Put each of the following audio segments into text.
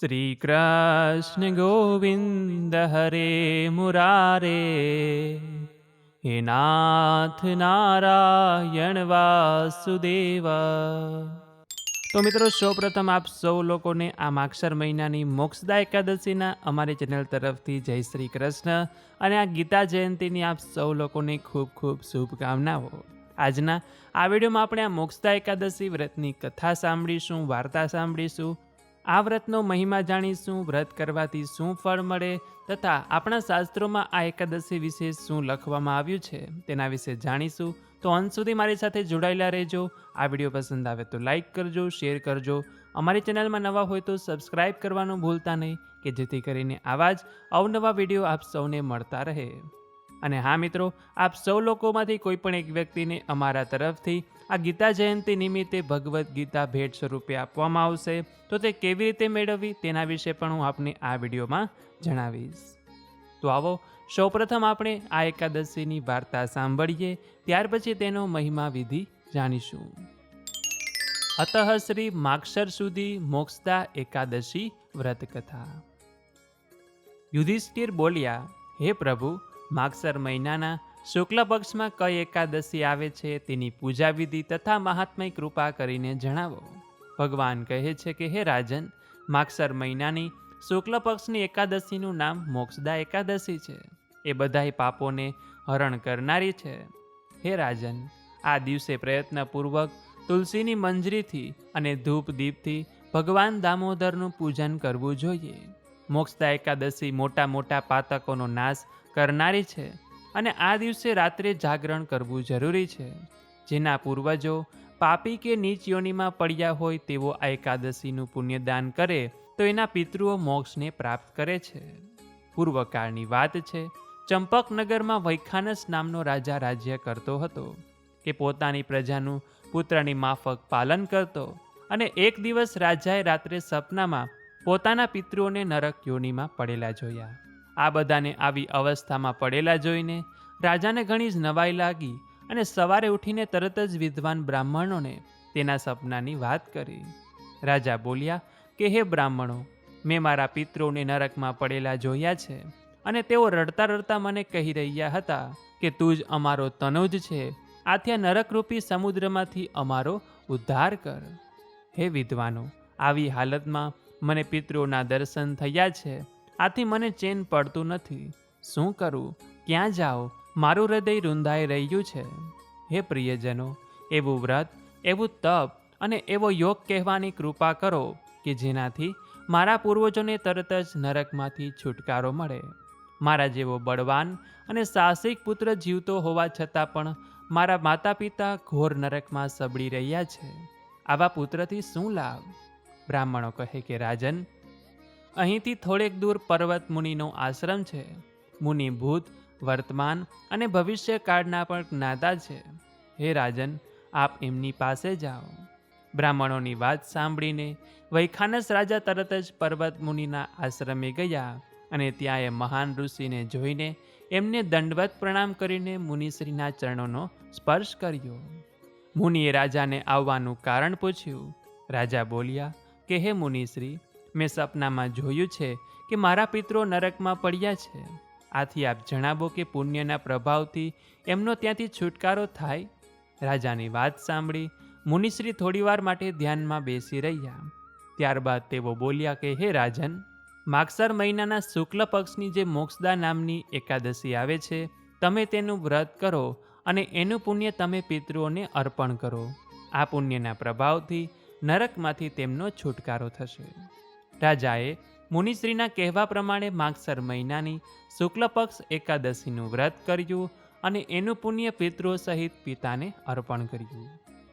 શ્રી કૃષ્ણ ગોવિંદ હરે મુરારે. હે નાથ નારાયણ વાસુદેવ. તો મિત્રો, સૌપ્રથમ આપ સૌ લોકોને આ માક્ષર મહિનાની મોક્ષદા એકાદશીના અમારી ચેનલ તરફથી જય શ્રી કૃષ્ણ અને આ ગીતા જયંતીની આપ સૌ લોકોને ખૂબ ખૂબ શુભકામનાઓ. આજના આ વિડીયોમાં આપણે આ મોક્ષદા એકાદશી વ્રતની કથા સાંભળીશું, વાર્તા સાંભળીશું આ વ્રતનો મહિમા જાણીશું, વ્રત કરવાથી શું ફળ મળે તથા આપણા શાસ્ત્રોમાં આ એકાદશી વિશે શું લખવામાં આવ્યું છે તેના વિશે જાણીશું. તો અંત સુધી મારી સાથે જોડાયેલા રહેજો. આ વીડિયો પસંદ આવે તો લાઇક કરજો, શેર કરજો. અમારી ચેનલમાં નવા હોય તો સબસ્ક્રાઇબ કરવાનું ભૂલતા નહીં કે જેથી કરીને આવા જ અવનવા વીડિયો આપ સૌને મળતા રહે. અને હા મિત્રો, આપ સૌ લોકોમાંથી કોઈ પણ એક વ્યક્તિને અમારા તરફથી આ ગીતા જયંતિ નિમિત્તે ભગવદ્ ગીતા ભેટ સ્વરૂપે આપવામાં આવશે. તો તે કેવી રીતે મેળવવી તેના વિશે પણ હું આપને આ વિડીયોમાં જણાવીશ. તો આવો, સૌપ્રથમ આપણે આ એકાદશીની વાર્તા સાંભળીએ, ત્યાર પછી તેનો મહિમા વિધિ જાણીશું. અતઃ શ્રી માક્ષર સુધી મોક્ષતા એકાદશી વ્રત કથા. યુધિષ્ઠિર બોલ્યા, હે પ્રભુ માગસર મહિનાના શુક્લ પક્ષમાં કઈ એકાદશી આવે છે તેની પૂજા વિધિ તથા મહાત્મય કૃપા કરીને જણાવો. ભગવાન કહે છે કે, હે રાજન, માગસર મહિનાની શુક્લ પક્ષની એકાદશીનું નામ મોક્ષદા એકાદશી છે. એ બધાય પાપોને હરણ કરનારી છે. હે રાજન, આ દિવસે પ્રયત્નપૂર્વક તુલસીની મંજરીથી અને ધૂપ દીપથી ભગવાન દામોદરનું પૂજન કરવું જોઈએ. મોક્ષદા એકાદશી મોટા મોટા પાતકોનો નાશ કરનારી છે અને આ દિવસે રાત્રે જાગરણ કરવું જરૂરી છે. જેના પૂર્વજો પાપી કે નીચ યોનિમાં પડ્યા હોય તેવો આ એકાદશીનું પુણ્યદાન કરે તો એના પિતૃઓ મોક્ષને પ્રાપ્ત કરે છે. પૂર્વકાળની વાત છે, ચંપકનગરમાં વૈખાનસ નામનો રાજા રાજ્ય કરતો હતો કે પોતાની પ્રજાનું પુત્રની માફક પાલન કરતો અને એક દિવસ રાજાએ રાત્રે સપનામાં પોતાના પિતૃઓને નરક યોનિમાં પડેલા જોયા. આ બધાને આવી અવસ્થામાં પડેલા જોઈને રાજાને ઘણી જ નવાઈ લાગી અને સવારે ઉઠીને તરત જ વિદ્વાન બ્રાહ્મણોને તેના સપનાની વાત કરી. રાજા બોલ્યા, કે હે બ્રાહ્મણો, મેં મારા પિતૃઓને નરકમાં પડેલા જોયા છે અને તેઓ રડતા રડતા મને કહી રહ્યા હતા કે તું જ અમારો તનુજ છે. આથી આ નરકરૂપી સમુદ્રમાંથી અમારો ઉદ્ધાર કર. હે વિદ્વાનો, આવી હાલતમાં મને પિતૃઓના દર્શન થયા છે. આથી મને ચેન પડતું નથી. શું કરું? ક્યાં જાઓ? મારું હૃદય રૂંધાઈ રહ્યું છે. હે પ્રિયજનો, એવું વ્રત, એવું તપ અને એવો યોગ કહેવાની કૃપા કરો કે જેનાથી મારા પૂર્વજોને તરત જ નરકમાંથી છુટકારો મળે. મારા જેવો બળવાન અને સાહસિક પુત્ર જીવતો હોવા છતાં પણ મારા માતા પિતા ઘોર નરકમાં સબળી રહ્યા છે. આવા પુત્રથી શું લાભ? બ્રાહ્મણો કહે કે, રાજન, અહીંથી થોડેક દૂર પર્વત મુનિનો આશ્રમ છે. મુનિ ભૂત, વર્તમાન અને ભવિષ્યકાળના પણ જ્ઞાતા છે. હે રાજન, આપ એમની પાસે જાઓ. બ્રાહ્મણોની વાત સાંભળીને વૈખાનસ રાજા તરત જ પર્વત મુનિના આશ્રમે ગયા અને ત્યાં એ મહાન ઋષિને જોઈને એમને દંડવત પ્રણામ કરીને મુનિશ્રીના ચરણોનો સ્પર્શ કર્યો. મુનિએ રાજાને આવવાનું કારણ પૂછ્યું. રાજા બોલ્યા કે હે મુનિશ્રી, મેં સપનામાં જોયું છે કે મારા પિત્રો નરકમાં પડ્યા છે. આથી આપ જણાવો કે પુણ્યના પ્રભાવથી એમનો ત્યાંથી છુટકારો થાય? રાજાની વાત સાંભળી મુનિશ્રી થોડીવાર માટે ધ્યાનમાં બેસી રહ્યા. ત્યારબાદ તેઓ બોલ્યા કે, હે રાજન, માગસર મહિનાના શુક્લ પક્ષની જે મોક્ષદા નામની એકાદશી આવે છે, તમે તેનું વ્રત કરો અને એનું પુણ્ય તમે પિતૃઓને અર્પણ કરો. આ પુણ્યના પ્રભાવથી નરકમાંથી તેમનો છુટકારો થશે. રાજાએ મુનિશ્રીના કહેવા પ્રમાણે માગસર મહિનાની શુક્લ પક્ષ એકાદશીનું વ્રત કર્યું અને એનું પુણ્ય પિતૃઓ સહિત પિતાને અર્પણ કર્યું.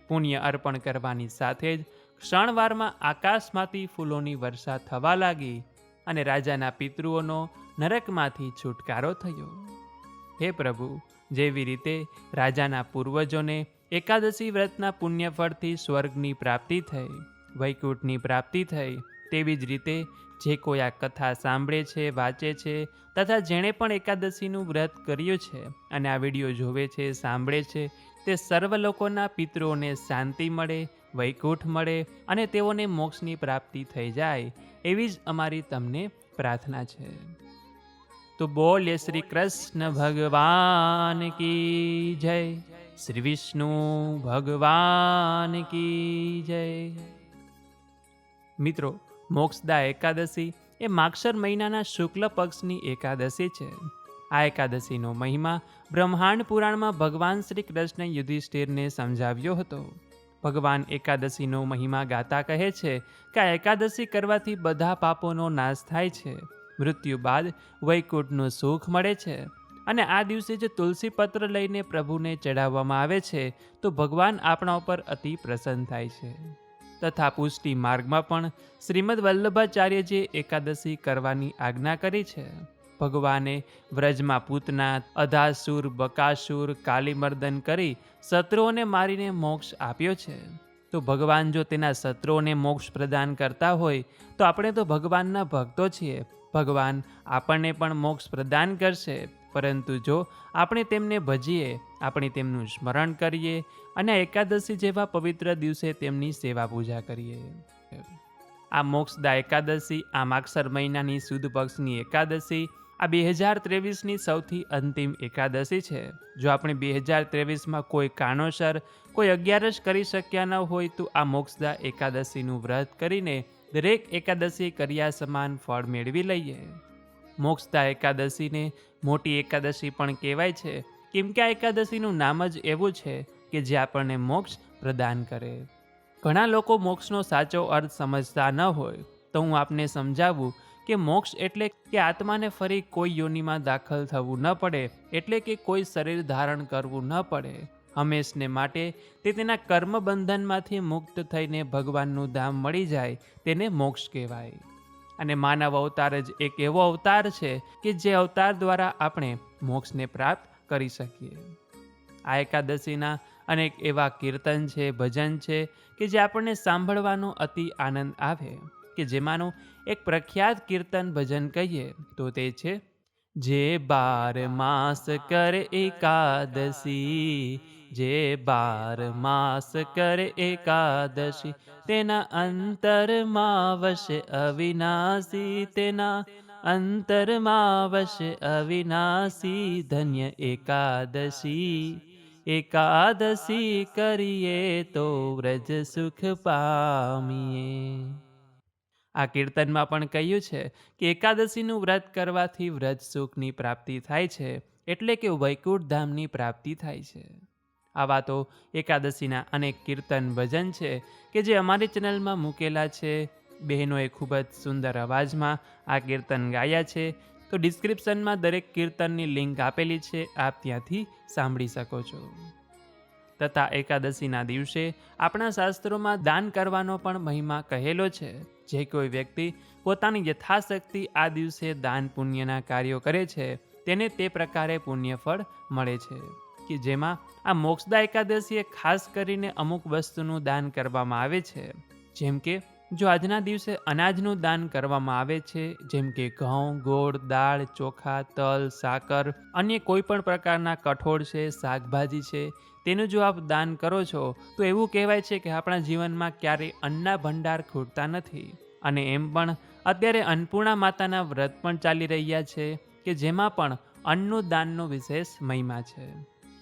પુણ્ય અર્પણ કરવાની સાથે જ ક્ષણવારમાં આકાશમાંથી ફૂલોની વર્ષા થવા લાગી અને રાજાના પિતૃઓનો નરકમાંથી છુટકારો થયો. હે પ્રભુ, જેવી રીતે રાજાના પૂર્વજોને એકાદશી વ્રતના પુણ્યફળથી સ્વર્ગની પ્રાપ્તિ થઈ, વૈકુંઠની પ્રાપ્તિ થઈ. તેવી જ રીતે જે કોઈ આ કથા સાંભળે છે, વાંચે છે તથા જેણે પણ એકાદશીનું વ્રત કર્યું છે અને આ વીડિયો જોવે છે, સાંભળે છે, તે સર્વ લોકોના પિતૃઓને શાંતિ મળે, વૈકુંઠ મળે અને તેઓને મોક્ષની પ્રાપ્તિ થઈ જાય એવી જ અમારી તમને પ્રાર્થના છે. તો બોલ્ય શ્રી કૃષ્ણ ભગવાન કી જય. શ્રી વિષ્ણુ ભગવાન કી જય. મિત્રો, મોક્ષદા એકાદશી એ માક્ષર મહિનાના શુક્લ પક્ષની એકાદશી છે. આ એકાદશીનો મહિમા બ્રહ્માંડ પુરાણમાં ભગવાન શ્રી કૃષ્ણ યુધિષ્ઠિરને સમજાવ્યો હતો. ભગવાન એકાદશીનો મહિમા ગાતા કહે છે કે આ એકાદશી કરવાથી બધા પાપોનો નાશ થાય છે. મૃત્યુ બાદ વૈકુંઠનું સુખ મળે છે. અને આ દિવસે જે તુલસી પત્ર લઈને પ્રભુને ચઢાવવામાં આવે છે, તો ભગવાન આપણા ઉપર અતિ પ્રસન્ન થાય છે. તથા પુષ્ટિ માર્ગમાં પણ શ્રીમદ વલ્લભાચાર્યજીએ એકાદશી કરવાની આજ્ઞા કરી છે, ભગવાને વ્રજમાં પૂતના અધાસુર, બકાસુર, કાલીમર્દન કરી શત્રુઓને મારીને મોક્ષ આપ્યો છે. તો ભગવાન જો તેના શત્રુઓને મોક્ષ પ્રદાન કરતા હોય, તો આપણે તો ભગવાનના ભક્તો છીએ. ભગવાન આપણને પણ મોક્ષ પ્રદાન કરશે. પરંતુ જો આપણે તેમને ભજીએ, આપણે તેમનું સ્મરણ કરીએ અને એકાદશી જેવા પવિત્ર દિવસે તેમની સેવા પૂજા કરીએ. આ મોક્ષદા એકાદશી, આ માક્ષર મહિનાની સુદ પક્ષની એકાદશી, આ બે હજાર ત્રેવીસની સૌથી અંતિમ એકાદશી છે. જો આપણે બે હજાર ત્રેવીસમાં કોઈ કારણોસર કોઈ અગિયારસ કરી શક્યા ન હોય તો આ મોક્ષદા એકાદશીનું વ્રત કરીને દરેક એકાદશી કર્યા સમાન ફળ મેળવી લઈએ. મોક્ષદા એકાદશીને મોટી એકાદશી પણ કહેવાય છે. કેમ કે આ એકાદશીનું નામ જ એવું છે કે જે આપણને મોક્ષ પ્રદાન કરે. ઘણા લોકો મોક્ષનો સાચો અર્થ સમજતા ન હોય. તો હું આપને સમજાવું કે મોક્ષ એટલે કે આત્માને ફરી કોઈ યોનિમાં દાખલ થવું ન પડે, એટલે કે કોઈ શરીર ધારણ કરવું ન પડે. હંમેશને માટે તે તેના કર્મ બંધનમાંથી મુક્ત થઈને ભગવાનનું ધામ મળી જાય, તેને મોક્ષ કહેવાય. અને માનવ અવતાર જ એક એવો અવતાર છે કે જે અવતાર દ્વારા આપણે મોક્ષને પ્રાપ્ત કરી શકીએ. આ એકાદશીના અનેક એવા કીર્તન છે, ભજન છે કે જે આપણને સાંભળવાનો અતિ આનંદ આવે. કે જેમાંનું એક પ્રખ્યાત કીર્તન ભજન કહીએ તો તે છે જે બાર માસ કરે એકાદશી, જે બાર માસ કરે એકાદશી, તેના અંતરમાં વશે અવિનાશી, તેના અંતરમાં વશે અવિનાશી ધન્ય એકાદશી. એકાદશી કરીએ તો વ્રજ સુખ પામીએ. આ કીર્તનમાં પણ કહ્યું છે કે એકાદશીનું વ્રત કરવાથી વ્રત સુખની પ્રાપ્તિ થાય છે, એટલે કે વૈકુંઠ ધામની પ્રાપ્તિ થાય છે. આવા તો એકાદશીના અનેક કીર્તન ભજન છે કે જે અમારી ચેનલમાં મૂકેલા છે. બહેનોએ ખૂબ જ સુંદર અવાજમાં આ કીર્તન ગાયા છે. તો ડિસ્ક્રિપ્શનમાં દરેક કીર્તનની લિંક આપેલી છે, આપ ત્યાંથી સાંભળી શકો છો. તથા એકાદશીના દિવસે આપણા શાસ્ત્રોમાં દાન કરવાનો પણ મહિમા કહેલો છે. જે કોઈ વ્યક્તિ પોતાની યથાશક્તિ આ દિવસે દાન પુણ્યના કાર્યો કરે છે, તેને તે પ્રકારે પુણ્યફળ મળે છે. કે જેમાં આ મોક્ષદા એકાદશીએ ખાસ કરીને અમુક વસ્તુનું દાન કરવામાં આવે છે. જેમ કે જો આજના દિવસે અનાજનું દાન કરવામાં આવે છે, જેમ કે ઘઉં, ગોળ, દાળ, ચોખા, તલ, સાકર, અન્ય કોઈ પણ પ્રકારના કઠોળ છે, શાકભાજી છે, તેનું જો આપ દાન કરો છો, તો એવું કહેવાય છે કે આપણા જીવનમાં ક્યારેય અન્ના ભંડાર ખૂટતા નથી. અને એમ પણ અત્યારે અન્નપૂર્ણા માતાના વ્રત પણ ચાલી રહ્યા છે, કે જેમાં પણ અન્નનું દાનનો વિશેષ મહિમા છે.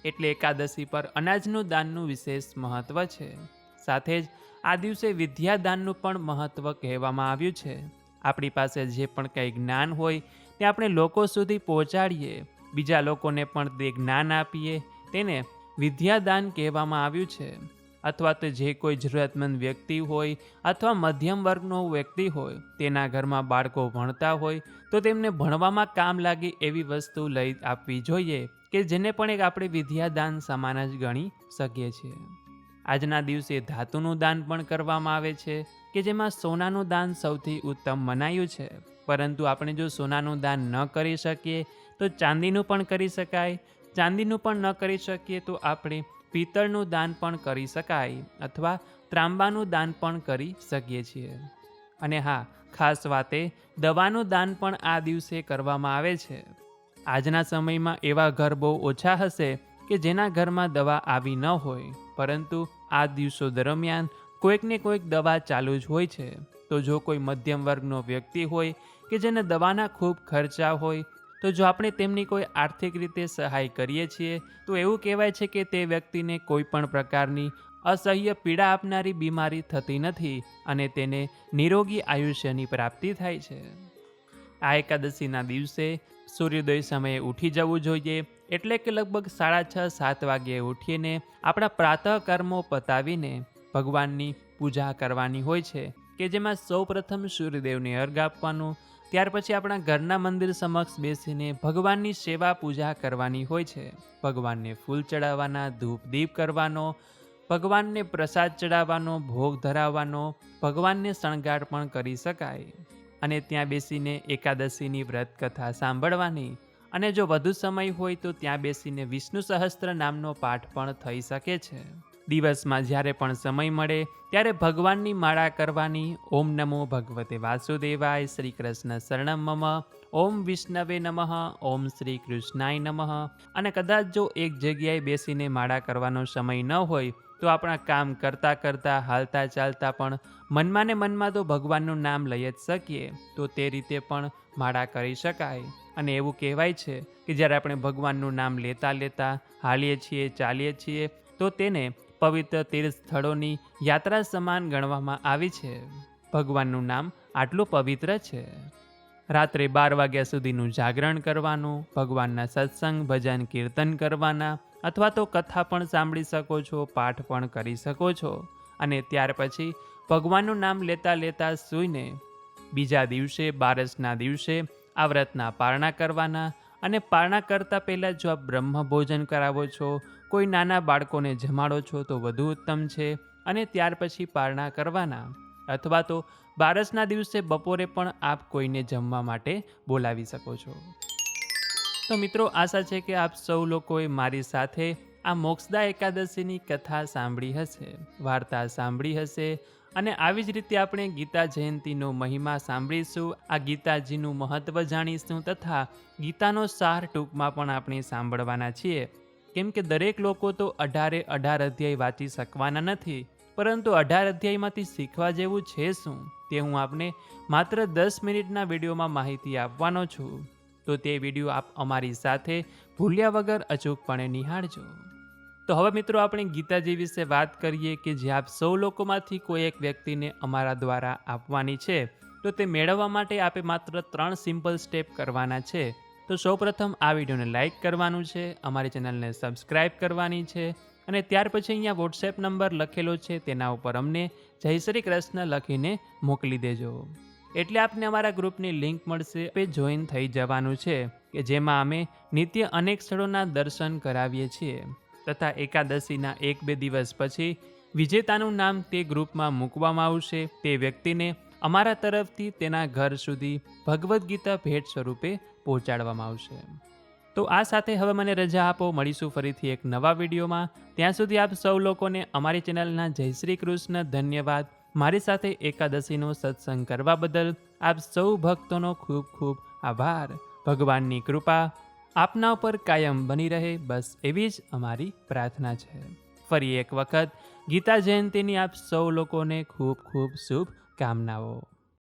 એટલે એકાદશી પર અનાજનું દાનનું વિશેષ મહત્ત્વ છે. સાથે જ આ દિવસે વિદ્યાદાનનું પણ મહત્ત્વ કહેવામાં આવ્યું છે. આપણી પાસે જે પણ કંઈ જ્ઞાન હોય તે આપણે લોકો સુધી પહોંચાડીએ. બીજા લોકોને પણ તે જ્ઞાન આપીએ. તેને વિદ્યાદાન કહેવામાં આવ્યું છે. અથવા તો જે કોઈ જરૂરતમંદ વ્યક્તિ હોય અથવા મધ્યમ વર્ગનો વ્યક્તિ હોય, તેના ઘરમાં બાળકો ભણતા હોય, તો તેમને ભણવામાં કામ લાગે એવી વસ્તુ લઈ આપવી જોઈએ, કે જેને પણ એક આપણે વિદ્યાદાન સમાન જ ગણી શકીએ છીએ. આજના દિવસે ધાતુનું દાન પણ કરવામાં આવે છે કે જેમાં સોનાનું દાન સૌથી ઉત્તમ મનાયું છે. પરંતુ આપણે જો સોનાનું દાન ન કરી શકીએ, તો ચાંદીનું પણ કરી શકાય. ચાંદીનું પણ ન કરી શકીએ, તો આપણે પિત્તળનું દાન પણ કરી શકાય અથવા ત્રાંબાનું દાન પણ કરી શકીએ છીએ. અને હા, ખાસ વાતે દવાનું દાન પણ આ દિવસે કરવામાં આવે છે. આજના સમયમાં એવા ઘર બહુ ઓછા હશે કે જેના ઘરમાં દવા આવી ન હોય, પરંતુ આ દિવસો દરમિયાન કોઈકને કોઈક દવા ચાલુ જ હોય છે. તો જો કોઈ મધ્યમ વર્ગનો વ્યક્તિ હોય કે જેને દવાના ખૂબ ખર્ચા હોય, તો જો આપણે તેમની કોઈ આર્થિક રીતે સહાય કરીએ છીએ, તો એવું કહેવાય છે કે તે વ્યક્તિને કોઈ પણ પ્રકારની અસહ્ય પીડા આપનારી બીમારી થતી નથી અને તેને નિરોગી આયુષ્યની પ્રાપ્તિ થાય છે. આ એકાદશીના દિવસે સૂર્યોદય સમયે ઉઠી જવું જોઈએ એટલે કે લગભગ સાડા છ, સાત વાગ્યે ઉઠીને આપણા પ્રાતઃ કર્મો પતાવીને ભગવાનની પૂજા કરવાની હોય છે, કે જેમાં સૌપ્રથમ સૂર્યદેવને અર્ઘ આપવાનું, ત્યાર પછી આપણા ઘરના મંદિર સમક્ષ બેસીને ભગવાનની સેવા પૂજા કરવાની હોય છે. ભગવાનને ફૂલ ચડાવવાના, ધૂપ દીપ કરવાનો, ભગવાનને પ્રસાદ ચડાવવાનો, ભોગ ધરાવવાનો, ભગવાનને શણગાર પણ કરી શકાય. અને ત્યાં બેસીને એકાદશીની વ્રત કથા સાંભળવાની. અને જો વધુ સમય હોય તો ત્યાં બેસીને વિષ્ણુ સહસ્ત્ર નામનો પાઠ પણ થઈ શકે છે. દિવસમાં જ્યારે પણ સમય મળે, ત્યારે ભગવાનની માળા કરવાની ઓમ નમો ભગવતે વાસુદેવાય શ્રી કૃષ્ણ શરણમ મમ, ઓમ વિષ્ણવે નમઃ, ઓમ શ્રી કૃષ્ણાય નમઃ. અને કદાચ જો એક જગ્યાએ બેસીને માળા કરવાનો સમય ન હોય તો આપણા કામ કરતાં કરતાં, હાલતા ચાલતા પણ મનમાં ને મનમાં તો ભગવાનનું નામ લઈ જ શકીએ. તો તે રીતે પણ માળા કરી શકાય. અને એવું કહેવાય છે કે જ્યારે આપણે ભગવાનનું નામ લેતા લેતા હાલીએ છીએ, ચાલીએ છીએ, તો તેને પવિત્ર તીર્થ સ્થળોની યાત્રા સમાન ગણવામાં આવી છે. ભગવાનનું નામ આટલું પવિત્ર છે. રાત્રે બાર વાગ્યા સુધીનું જાગરણ કરવાનું, ભગવાનના સત્સંગ, ભજન, કીર્તન કરવાના, અથવા તો કથા પણ સાંભળી શકો છો, પાઠ પણ કરી શકો છો. અને ત્યાર પછી ભગવાનનું નામ લેતા લેતા સૂઈને બીજા દિવસે, બારસના દિવસે આ વ્રતના પારણા કરવાના અને પારણા કરતાં પહેલાં જો આપ બ્રહ્મ ભોજન કરાવો છો, કોઈ નાના બાળકોને જમાડો છો તો વધુ ઉત્તમ છે. અને ત્યાર પછી પારણા કરવાના અથવા તો બારસના દિવસે બપોરે પણ આપ કોઈને જમવા માટે બોલાવી શકો છો. તો મિત્રો, આશા છે કે આપ સૌ લોકોએ મારી સાથે આ મોક્ષદા એકાદશીની કથા સાંભળી હશે, વાર્તા સાંભળી હશે અને આવી જ રીતે આપણે ગીતા જયંતીનો મહિમા સાંભળીશું, આ ગીતાજીનું મહત્ત્વ જાણીશું તથા ગીતાનો સાર ટૂંકમાં પણ આપણે સાંભળવાના છીએ. કેમ કે દરેક લોકો તો અઢારે અઢાર અધ્યાય વાંચી શકવાના નથી પરંતુ અઢાર અધ્યાયમાંથી શીખવા જેવું છે શું તે હું આપને માત્ર દસ મિનિટના વિડીયોમાં માહિતી આપવાનો છું. તો તે વીડિયો આપ અમારી સાથે ભૂલ્યા વગર અચૂકપણે નિહાળજો. તો હવે મિત્રો આપણે ગીતાજી વિશે વાત કરીએ કે જે આપ સૌ લોકોમાંથી કોઈ એક વ્યક્તિને અમારા દ્વારા આપવાની છે, તો તે મેળવવા માટે આપે માત્ર ત્રણ સિમ્પલ સ્ટેપ કરવાના છે. તો સૌપ્રથમ આ વિડીયોને લાઇક કરવાનું છે, અમારી ચેનલને સબસ્ક્રાઇબ કરવાની છે અને ત્યાર પછી અહીંયા વોટ્સએપ નંબર લખેલો છે, તેના ઉપર અમને જય શ્રી કૃષ્ણ લખીને મોકલી દેજો. એટલે આપને અમારા ગ્રુપની લિંક મળશે એ જોઈન થઈ જવાનું છે, કે જેમાં અમે નિત્ય અનેક સ્થળોના દર્શન કરાવીએ છીએ. તથા એકાદશીના એક બે દિવસ પછી વિજેતાનું નામ તે ગ્રુપમાં મૂકવામાં આવશે, તે વ્યક્તિને અમારા તરફથી તેના ઘર સુધી ભગવદ્ ગીતા ભેટ સ્વરૂપે પહોંચાડવામાં આવશે. તો આ સાથે હવે મને રજા આપો. મળીશું ફરીથી એક નવા વિડીયોમાં. ત્યાં સુધી આપ સૌ લોકોને અમારી ચેનલના જય શ્રી કૃષ્ણ ધન્યવાદ. મારી સાથે એકાદશીનો સત્સંગ કરવા બદલ આપ સૌ ભક્તોનો ખૂબ ખૂબ આભાર. ભગવાનની કૃપા આપના ઉપર કાયમ બની રહે. બસ એવી જ અમારી પ્રાર્થના છે. ફરી એક વખત ગીતા જયંતીની આપ સૌ લોકોને ખૂબ ખૂબ શુભ કામનાઓ